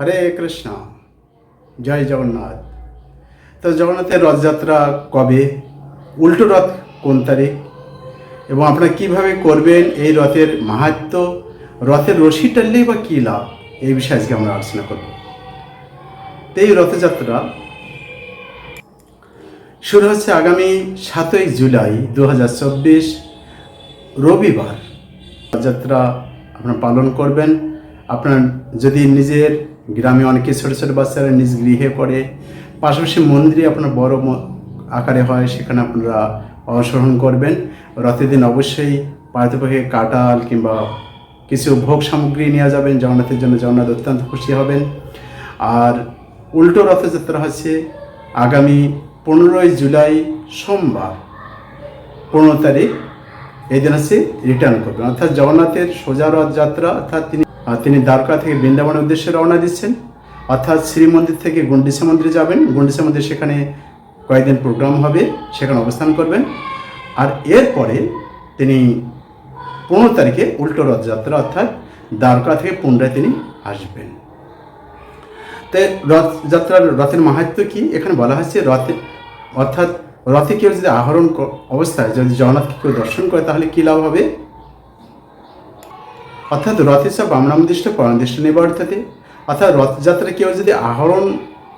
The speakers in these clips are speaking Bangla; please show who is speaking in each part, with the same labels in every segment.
Speaker 1: হরে কৃষ্ণ, জয় জগন্নাথ। তো জগন্নাথের রথযাত্রা কবে? উল্টো রথ কোন তারিখ? এবং আপনারা কীভাবে করবেন এই রথের মাহাত্ম? রথের রশি টানলেই বা কী লাভ? এই বিষয়ে আজকে আমরা আলোচনা করব। তো এই রথযাত্রা শুরু হচ্ছে আগামী সাতই জুলাই দু হাজার চব্বিশ রবিবার। রথযাত্রা আপনারা পালন করবেন। আপনার যদি নিজের গ্রামে অনেকে ছোটো ছোটো বাচ্চারা নিজ গৃহে পড়ে। পাশাপাশি মন্দিরে আপনার বড় আকারে হয়, সেখানে আপনারা অংশগ্রহণ করবেন। রথের দিন অবশ্যই পারিতপক্ষে কাটাল কিংবা কিছু ভোগ সামগ্রী নিয়ে যাবেন, জগন্নাথের জন্য জগন্নাথ অত্যন্ত খুশি হবেন। আর উল্টো রথযাত্রা হচ্ছে আগামী পনেরোই জুলাই সোমবার। পনেরো তারিখ, এই দিন হচ্ছে রিটার্ন করবেন। অর্থাৎ জগন্নাথের সোজা রথযাত্রা, অর্থাৎ তিনি তিনি দ্বারকা থেকে বৃন্দাবনের উদ্দেশ্যে রওনা দিচ্ছেন। অর্থাৎ শ্রীমন্দির থেকে গুন্ডিসা মন্দিরে যাবেন। গুন্ডিসা মন্দির সেখানে কয়েকদিন প্রোগ্রাম হবে, সেখানে অবস্থান করবেন। আর এরপরে তিনি পনেরো তারিখে উল্টো রথযাত্রা, অর্থাৎ দ্বারকা থেকে পুনরায় তিনি আসবেন। তাই রথযাত্রার রথের মাহাত্ম কি? এখানে বলা হচ্ছে রথে, অর্থাৎ রথে কেউ যদি আহরণ অবস্থায় যদি জগন্নাথকে কেউ দর্শন করে, তাহলে কী লাভ হবে? অর্থাৎ রথে সব বামনামদিষ্ট পরামদিষ্ট নিবর্তাতে অর্থাৎ রথযাত্রা কেউ যদি আহরণ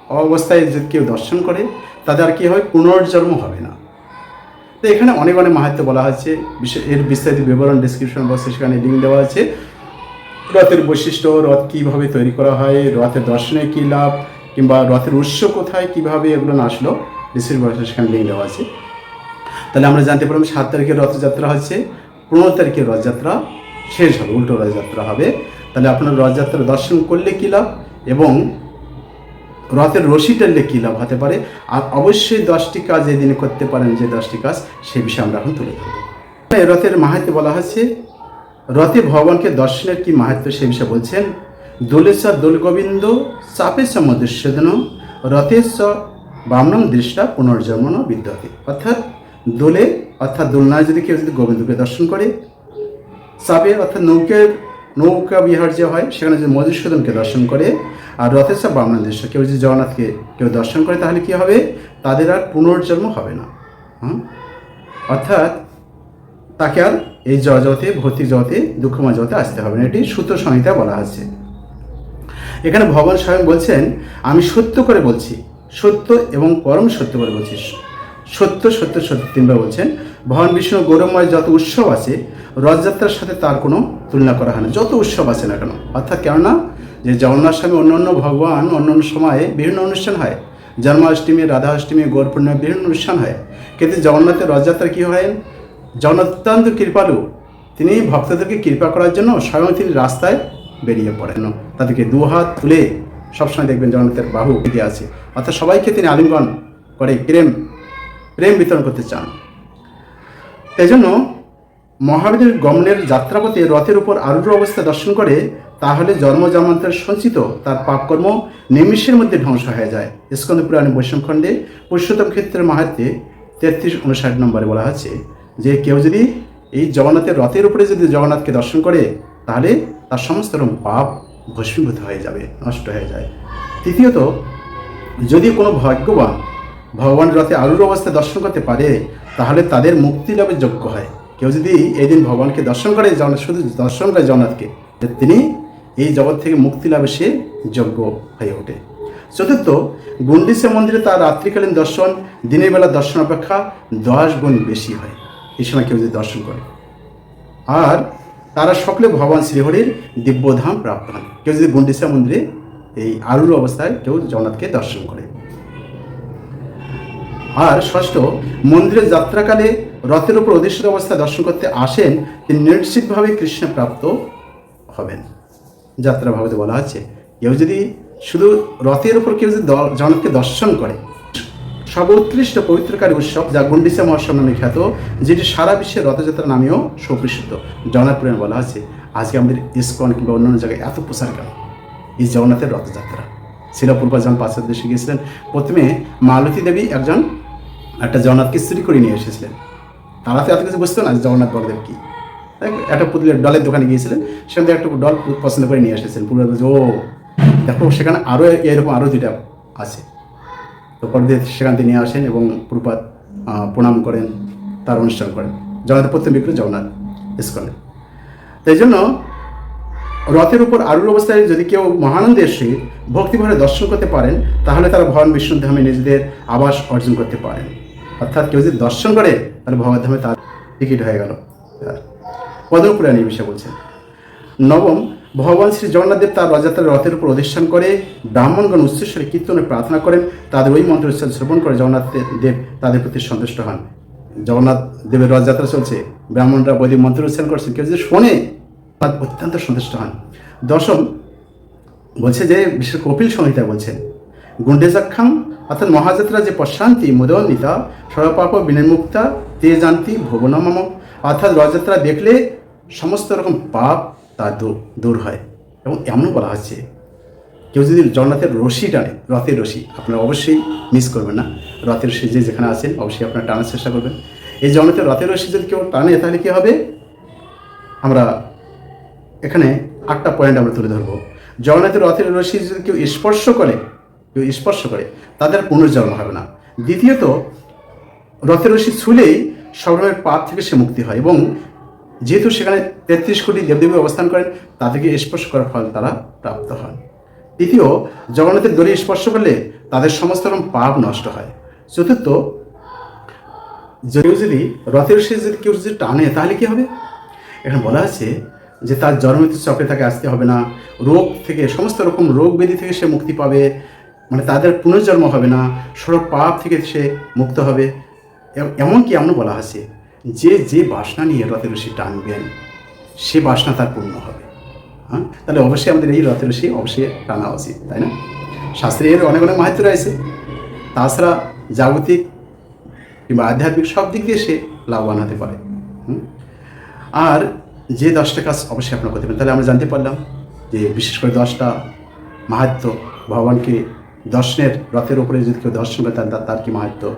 Speaker 1: অবস্থায় যদি কেউ দর্শন করে তাদের আর কী হয়? পুনর্জন্ম হবে না। তো এখানে অনেক অনেক মাহাত্ম বলা হয়েছে। এর বিস্তারিত বিবরণ ডিসক্রিপশন বক্সে সেখানে লিঙ্ক দেওয়া আছে। রথের বৈশিষ্ট্য, রথ কীভাবে তৈরি করা হয়, রথের দর্শনে কী লাভ, কিংবা রথের উৎস কোথায়, কীভাবে এগুলো আসলো ডিসক্রিপশন বক্সে সেখানে লিঙ্ক দেওয়া আছে। তাহলে আমরা জানতে পারলাম সাত তারিখের রথযাত্রা হচ্ছে, পনেরো তারিখের রথযাত্রা। শেষ হবে, উল্টো রথযাত্রা হবে। তাহলে আপনার রথযাত্রা দর্শন করলে কী লাভ? এবং রথের রশি টানলে কী লাভ হতে পারে? আর অবশ্যই দশটি কাজ এই দিনে করতে পারেন যে দশটি কাজ, সে বিষয়ে আমরা এখন তুলে ধরব। এই রথের মাহাত্ম বলা হয়েছে, রথে ভগবানকে দর্শনের কি মাহাত্ম সে বিষয়ে বলছেন দোলেশ্বর দোল গোবিন্দ চাপেশ মদুষ্যদন রথেশ বামনম দৃষ্টা পুনর্জন্মন বিদ্যতে। অর্থাৎ দোলে, অর্থাৎ দোলনায় যদি কেউ যদি গোবিন্দকে দর্শন করে চাপে অর্থাৎ নৌকের নৌকা বিহার যে হয়, সেখানে যদি মধুসূদনকে দর্শন করে আর রথের সব বামনা দৃশ্য কেউ যদি জগন্নাথকে কেউ দর্শন করে, তাহলে কি হবে? তাদের আর পুনর্জন্ম হবে না? অর্থাৎ তাকে আর এই জগতে, ভৌতিক জগতে, দুঃখময় জগতে আসতে হবে না। এটি সূত্র সংহিতা বলা আছে এখানে ভগবান স্বয়ং বলছেন, আমি সত্য করে বলছি। সত্য এবং পরম সত্য করে বলছি। সত্য সত্য সত্য তিনবার বলছেন। ভগবান বিষ্ণু গৌরবময় যত উৎসব আছে, রথযাত্রার সাথে তার কোনো তুলনা করা হয় না। যত উৎসব আছে না কেন? অর্থাৎ কেননা, যে জগন্নাথ স্বামী অন্য অন্য ভগবান, অন্য অন্য সময়ে বিভিন্ন অনুষ্ঠান হয়। জন্মাষ্টমী, রাধাষ্টমী গৌর পূর্ণিমা বিভিন্ন অনুষ্ঠান হয়। কিন্তু জগন্নাথের রথযাত্রা কী হয়? জগন্নাথ কৃপালু। তিনি ভক্তদেরকে কৃপা করার জন্য স্বয়ং তিনি রাস্তায় বেরিয়ে পড়েন। তাদেরকে দু হাত তুলে সবসময় দেখবেন জগন্নাথের বাহু দিকে আছে। অর্থাৎ সবাইকে তিনি আলিঙ্গন করে প্রেম প্রেম বিতরণ করতে চান। এই জন্য মহাবীরের গমনের যাত্রাপথে রথের উপর আরূঢ় অবস্থা দর্শন করে তাহলে জন্ম জন্মান্তরের সঞ্চিত তার পাপকর্ম নিমিষের মধ্যে ধ্বংস হয়ে যায়। স্কন্দ পুরাণে বৈষ্ণব খণ্ডে পুরুষোত্তম ক্ষেত্রের মাহাত্মে তেত্রিশ উনষাট নম্বরে বলা আছে যে কেউ যদি এই জগন্নাথের রথের উপরে যদি জগন্নাথকে দর্শন করে, তাহলে তার সমস্ত রকম পাপ ভস্মীভূত হয়ে যাবে, নষ্ট হয়ে যায়। তৃতীয়ত, যদি কোনো ভাগ্যবান ভগবান রথে আলুর অবস্থায় দর্শন করতে পারে তাহলে তাদের মুক্তি লাভের যোগ্য হয়। কেউ যদি এই দিন ভগবানকে দর্শন করে জগন্নাথ শুধু দর্শন করে জগন্নাথকে তিনি এই জগৎ থেকে মুক্তি লাভে সে যোগ্য হয়ে ওঠে। চতুর্থ গুন্ডিসা মন্দিরে তার রাত্রিকালীন দর্শন, দিনের বেলা দর্শন অপেক্ষা দশ গুণ বেশি হয়। এই সময় কেউ যদি দর্শন করে। আর তারা সকলে ভগবান শ্রীহরির দিব্যধাম প্রাপ্ত হন। কেউ যদি গুন্ডিসা মন্দিরে এই আরুর অবস্থায় কেউ জগন্নাথকে দর্শন করে। আর ষষ্ঠ, মন্দিরের যাত্রাকালে রথের উপর অধিষ্ঠিত অবস্থায় দর্শন করতে আসেন, তিনি নিশ্চিতভাবে কৃষ্ণ প্রাপ্ত হবেন। যাত্রা ভাবতে বলা আছে কেউ যদি শুধু রথের উপর কেউ যদি জনককে দর্শন করে, সর্বোৎকৃষ্ট পবিত্রকারী উৎসব যা গুন্ডিসা মহোৎসব নামে খ্যাত, যেটি সারা বিশ্বের রথযাত্রা নামেও সুপ্রসিদ্ধ জগন্নাথ বলা আছে আজকে আমাদের ইস্কন কিংবা অন্যান্য জায়গায় এত প্রসার কেন? এই জগন্নাথের রথযাত্রা। শিলাপূর্বা যখন পাশ্চাত্য দেশে গিয়েছিলেন। প্রথমে মালতী দেবী একজন একটা জগন্নাথকে স্ত্রী করে নিয়ে এসেছিলেন। তারা তো এত কিছু বুঝতো না জগন্নাথ বড়দেব কি? একটা পুতুলের ডলের দোকানে গিয়েছিলেন, সেখান থেকে একটা ডল পছন্দ করে নিয়ে এসেছেন পুরো ও, দেখো, সেখানে আরও এরকম আরও দুইটা আছে। তো পরদিন সেখান থেকে নিয়ে আসেন এবং প্রপাত প্রণাম করেন, তার অনুষ্ঠান করেন। জগন্নাথ প্রথম বিক্রম জগন্নাথ ইস্কনে তাই জন্য রথের উপর আরুর অবস্থায় যদি কেউ মহানন্দের সহিত ভক্তিভরে দর্শন করতে পারেন, তাহলে তারা ভগবান বিষ্ণু ধামে নিজেদের আবাস অর্জন করতে পারেন। অর্থাৎ কেউ যদি দর্শন করে, তাহলে ভগবান ধামে তার টিকিট হয়ে গেল। পদপুরাণ এই বিষয়ে বলছেন। নবম, ভগবান শ্রী জগন্নাথদেব তার রথযাত্রার রথের উপর অধিষ্ঠান করে ব্রাহ্মণগণ উচ্চস্বরে কীর্তনে প্রার্থনা করেন। তাদের ওই মন্ত্র শ্রবণ করে জগন্নাথ দেব তাদের প্রতি সন্তুষ্ট হন। জগন্নাথ দেবের রথযাত্রা চলছে। ব্রাহ্মণরা বৈদিক মন্ত্র উচ্চারণ করছেন। কেউ যদি শোনে অত্যন্ত সন্তুষ্ট হন। দশম, বলছে যে বিশেষ কপিল সংহিতা বলছেন। গুণ্ডেজাক্ষাং অর্থাৎ মহাযাত্রা যে প্রশান্তি মুদনিতা সর্বপাপ বিনির্মুক্তা তে জানতি ভুবনমম অর্থাৎ রথযাত্রা দেখলে সমস্ত রকম পাপ তা দূর হয়। এবং এমনও বলা হচ্ছে, কেউ যদি জগন্নাথের রশি টানে, রথের রশি, আপনারা অবশ্যই মিস করবেন না। রথের রশি যে যেখানে আছেন, অবশ্যই আপনারা টানার চেষ্টা করবেন। এই জগন্নাথের রথের রশি যদি কেউ টানে, তাহলে কী হবে? আমরা এখানে আটটা পয়েন্ট আমরা তুলে ধরবো। জগন্নাথের রথের রশি যদি কেউ স্পর্শ করে কেউ স্পর্শ করে, তাদের পুনর্জন্ম হবে না। দ্বিতীয়ত, রথের রশি ছুলেই সব রকমের পাপ থেকে সে মুক্তি হয় এবং যেহেতু সেখানে তেত্রিশ কোটি দেবদেবী অবস্থান করেন তাদেরকে স্পর্শ করার ফল তারা প্রাপ্ত হন। তৃতীয়, জগন্নাথের দড়ি স্পর্শ করলে তাদের সমস্ত রকম পাপ নষ্ট হয়। চতুর্থ, কেউ যদি রথের রশি যদি কেউ যদি টানে, তাহলে কী হবে? এখানে বলা আছে যে তার জন্মমৃত্যু চক্রে তাকে আসতে হবে না। রোগ থেকে, সমস্ত রকম রোগ ব্যাধি থেকে সে মুক্তি পাবে। মানে তাদের পুনর্জন্ম হবে না সব পাপ থেকে সে মুক্ত হবে। এম- এমনকি এমন বলা আছে যে যে বাসনা নিয়ে রথের রশি টানবেন, সে বাসনা তার পূর্ণ হবে। হ্যাঁ? তাহলে অবশ্যই আমাদের এই রথের রশি অবশ্যই টানা উচিত, তাই না? শাস্ত্রে এর অনেক অনেক মাহাত্ম রয়েছে। তাছাড়া জাগতিক কিংবা আধ্যাত্মিক সব দিক দিয়ে সে লাভবান হতে পারে? আর যে দশটা কাজ অবশ্যই আপনার করতে পারেন। তাহলে আমরা জানতে পারলাম যে বিশেষ করে দশটা মাহাত্ম ভগবানকে দর্শনের রথের উপরে যদি কেউ দর্শন করে তার তার কি মাহাত্ম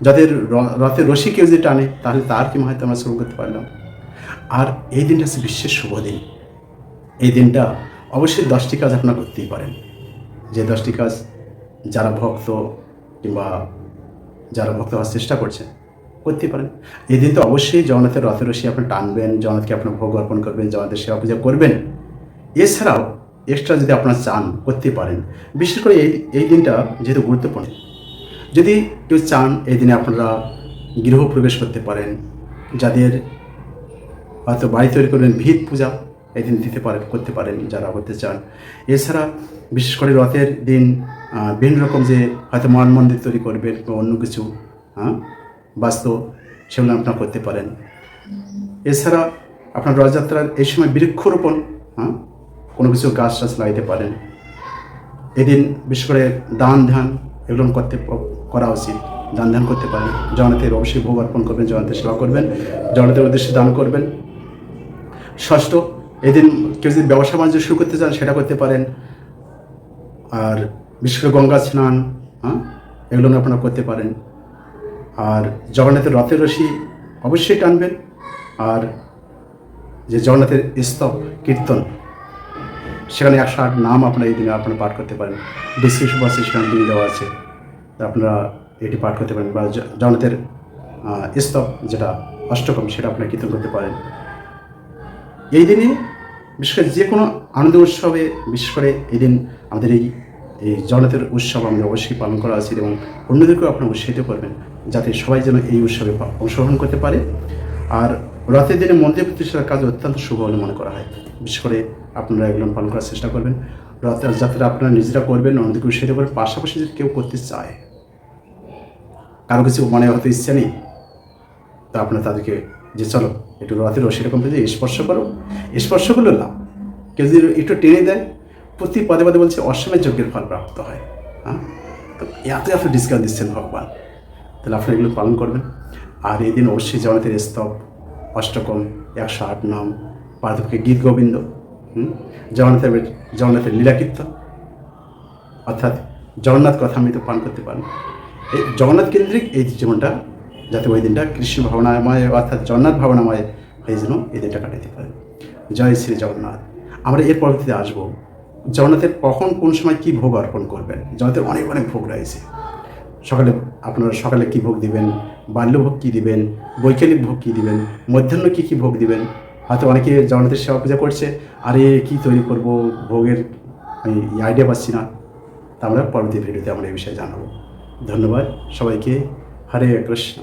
Speaker 1: যাদের রথের রশি কেউ যদি টানে, তাহলে তার কি মাহাত্ম আমরা শুরু করতে পারলাম? আর এই দিনটা হচ্ছে বিশ্বের শুভ দিন। এই দিনটা অবশ্যই দশটি কাজ আপনারা করতেই পারেন। যে দশটি কাজ যারা ভক্ত কিংবা যারা ভক্ত হওয়ার চেষ্টা করছেন করতে পারেন। এই দিন তো অবশ্যই জগন্নাথের রথের রশি আপনি টানবেন, জগন্নাথকে আপনার ভোগ অর্পণ করবেন, জগন্নাথের সেবা পূজা করবেন। এছাড়াও এক্সট্রা যদি আপনারা চান, করতে পারেন। বিশেষ করে এই এই দিনটা যেহেতু গুরুত্বপূর্ণ। যদি কেউ চান, এই দিনে আপনারা গৃহপ্রবেশ করতে পারেন। যাদের হয়তো বাড়ি তৈরি করবেন ভিত পূজা এই দিন দিতে পারেন করতে পারেন যারা করতে চান। এছাড়া বিশেষ করে রথের দিন বিভিন্ন রকম যে হয়তো মান মন্দির তৈরি করবেন বা অন্য কিছু হ্যাঁ বাস্তব সেগুলো আপনারা করতে পারেন। এছাড়া আপনার রথযাত্রার এই সময় বৃক্ষরোপণ হ্যাঁ কোনো কিছু গাছ টাছ লাগাইতে পারেন। এদিন বিশেষ করে দান ধ্যান এগুলো করতে করা উচিত। দান ধ্যান করতে পারেন। জগন্নাথের অবশ্যই ভোগ অর্পণ করবেন, জগন্নাথের সেবা করবেন, জগন্নাথের উদ্দেশ্যে দান করবেন। ষষ্ঠ, এদিন কেউ যদি ব্যবসা বাণিজ্য শুরু করতে চান সেটা করতে পারেন। আর বিশেষ করে গঙ্গা স্নান হ্যাঁ এগুলো আপনারা করতে পারেন। আর জগন্নাথের রথের রশি অবশ্যই টানবেন। আর যে জগন্নাথের স্তব, কীর্তন সেখানে একশো আট নাম আপনারা এই দিনে আপনারা পাঠ করতে পারেন। ডিসক্রিপশন বক্সে সেখানে লিঙ্ক দেওয়া আছে। আপনারা এটি পাঠ করতে পারেন বা জ- জগন্নাথের স্তব যেটা অষ্টকম সেটা আপনারা কীর্তন করতে পারেন। এই দিনে বিশেষ করে যে কোনো আনন্দ উৎসবে বিশেষ করে এই দিন আমাদের এই এই জগন্নাথের উৎসব আমরা অবশ্যই পালন করা উচিত এবং অন্যদেরকেও আপনারা উৎসাহিত করবেন যাতে সবাই যেন এই উৎসবে অংশগ্রহণ করতে পারে। আর রথের দিনে মন্দির প্রতিষ্ঠার কাজ অত্যন্ত শুভ বলে মনে করা হয়। বিশেষ করে আপনারা এগুলো পালন করার চেষ্টা করবেন। রথের যাত্রা আপনারা নিজেরা করবেন, অন্যদিকে উৎসাহিত করবেন। পাশাপাশি যদি কেউ করতে চায়, কারও কিছু মনে হয়তো ইচ্ছা নেই, তো আপনারা তাদেরকে যে চলো, একটু রথের সেরকম যদি স্পর্শ করো। স্পর্শ করল লাভ। কেউ যদি একটু টেনে দেয়, প্রতি পদে পদে বলছে, অসমের যজ্ঞের ফল প্রাপ্ত হয়। হ্যাঁ? তো এত এত ডিসকাউন্ট দিচ্ছেন ভগবান। তাহলে আপনারা এগুলো পালন করবেন। আর এই দিন অবশ্যই জগন্নাথের স্তব, অষ্টকম, একশো আট নাম, পার্থক্য গীত গোবিন্দ? জগন্নাথের জগন্নাথের লীলাকীর্তন অর্থাৎ জগন্নাথ কথা আমি তো পান করতে পারি এই জগন্নাথ কেন্দ্রিক এই জীবনটা যাতে ওই দিনটা কৃষ্ণ ভাবনাময়, অর্থাৎ জগন্নাথ ভাবনাময় হয়ে যেন এই দিনটা কাটাতে পারে। জয় শ্রী জগন্নাথ। আমরা এর পরবর্তীতে আসব। জগন্নাথের কখন, কোন সময় কি ভোগ অর্পণ করবেন? জগন্নাথের অনেক অনেক ভোগ রয়েছে। সকালে আপনারা সকালে কি ভোগ দিবেন? বাল্যভোগ কী দিবেন? বৈকালিক ভোগ কী দিবেন? মধ্যাহ্ন কী কী ভোগ দিবেন? হয়তো অনেকে জগন্নাথের সেবা পূজা করছে, আরে কি তৈরি করব, ভোগের আমি আইডিয়া পাচ্ছি না। তা আমরা পরবর্তী ভিডিওতে আমরা এই বিষয়ে জানাব। ধন্যবাদ সবাইকে। হরে কৃষ্ণ।